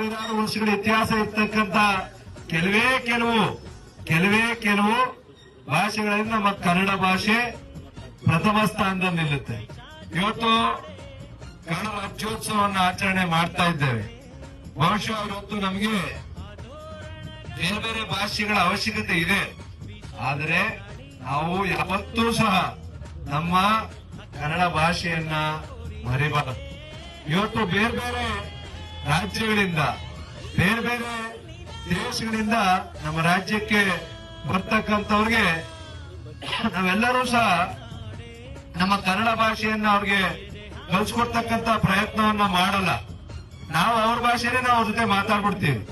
ವರ್ಷಗಳ ಇತಿಹಾಸ ಇರ್ತಕ್ಕಂತ ಕೆಲವೇ ಕೆಲವು ಕೆಲವೇ ಕೆಲವು ಭಾಷೆಗಳಲ್ಲಿ ನಮ್ಮ ಕನ್ನಡ ಭಾಷೆ ಪ್ರಥಮ ಸ್ಥಾನದಲ್ಲಿ ನಿಲ್ಲುತ್ತೆ. ಇವತ್ತು ಕನ್ನಡ ರಾಜ್ಯೋತ್ಸವವನ್ನು ಆಚರಣೆ ಮಾಡ್ತಾ ಇದ್ದೇವೆ. ಬಹುಶಃ ಇವತ್ತು ನಮಗೆ ಬೇರೆ ಬೇರೆ ಭಾಷೆಗಳ ಅವಶ್ಯಕತೆ ಇದೆ. ಆದರೆ ನಾವು ಯಾವತ್ತೂ ಸಹ ನಮ್ಮ ಕನ್ನಡ ಭಾಷೆಯನ್ನ ಮರಿಬಾರದು. ಇವತ್ತು ಬೇರೆ ಬೇರೆ ರಾಜ್ಯಗಳಿಂದ, ಬೇರೆ ಬೇರೆ ದೇಶಗಳಿಂದ ನಮ್ಮ ರಾಜ್ಯಕ್ಕೆ ಬರ್ತಕ್ಕಂಥವ್ರಿಗೆ ನಾವೆಲ್ಲರೂ ಸಹ ನಮ್ಮ ಕನ್ನಡ ಭಾಷೆಯನ್ನ ಅವ್ರಿಗೆ ಕಲ್ಸ್ಕೊಡ್ತಕ್ಕಂತ ಪ್ರಯತ್ನವನ್ನ ಮಾಡಲ್ಲ. ನಾವು ಅವ್ರ ಭಾಷೆನೇ ನಾವು ಅವ್ರ ಜೊತೆ ಮಾತಾಡ್ಬಿಡ್ತೀವಿ.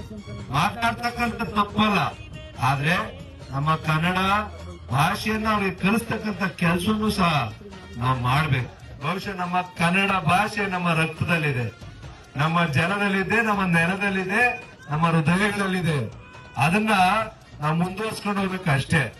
ಮಾತಾಡ್ತಕ್ಕಂಥ ತಪ್ಪಲ್ಲ. ಆದ್ರೆ ನಮ್ಮ ಕನ್ನಡ ಭಾಷೆಯನ್ನ ಅವ್ರಿಗೆ ಕಲಿಸ್ತಕ್ಕಂಥ ಕೆಲಸನೂ ಸಹ ನಾವು ಮಾಡ್ಬೇಕು. ಬಹುಶಃ ನಮ್ಮ ಕನ್ನಡ ಭಾಷೆ ನಮ್ಮ ರಕ್ತದಲ್ಲಿದೆ. ನಮ್ಮ ಜಲದಲ್ಲಿದೆ ನಮ್ಮ ನೆಲದಲ್ಲಿದೆ ನಮ್ಮ ಹೃದಯಗಳಲ್ಲಿದೆ. ಅದನ್ನ ನಾವು ಮುಂದುವರ್ಸ್ಕೊಂಡು ಹೋಗ್ಬೇಕು ಅಷ್ಟೇ.